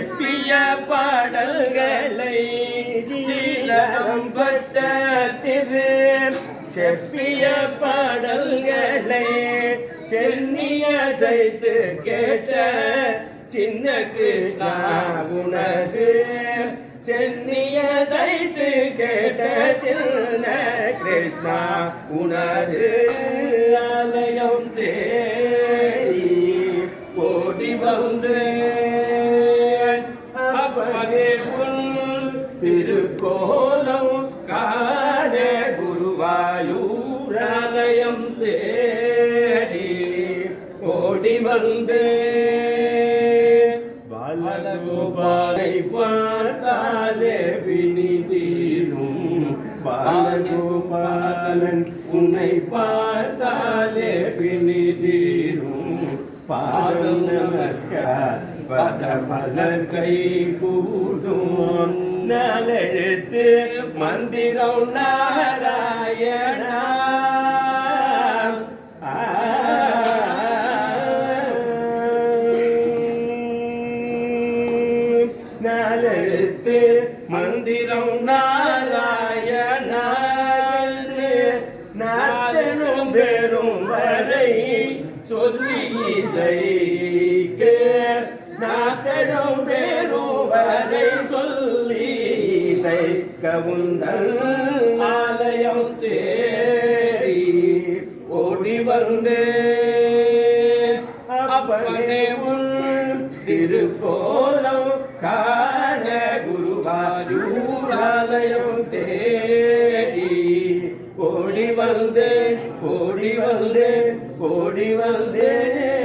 செப்பிய பாடல்களை சிலம்பட்ட திரு செப்பிய பாடல்களை சென்னிய செய்து கேட்ட சின்ன கிருஷ்ணா உனது. சென்னிய செய்து கேட்ட சின்ன கிருஷ்ணா உனது. ஆலயம் தேடி ஓடி வந்து திருக்கோலம் காண குருவாயூராலயம் தேடி ஓடி வந்து பாலகோபாலை பார்த்தாலே பிணி தீரும் பாலகோபாலன் உன்னை பார்த்தாலே பிணி தீரும் பாதம் நமஸ்கார் பத மலர் கை கூடும் நாலெழுத்து மந்திரம் நாராயணா. நாலெழுத்து மந்திரம் நாராயணா. நாட்டனும் பெரும் வரை சொல்லி இசைக்கு நாட்டனும் பெரும் சொல்லி இசைக்க ஆலயம் தேடி ஓடி வந்தே. அப்பனே உன் திருக்கோலம் காண குருவாயூராலயம் தேடி ஓடி வந்தேன் ஓடி வந்தேன் ஓடி வந்தேன்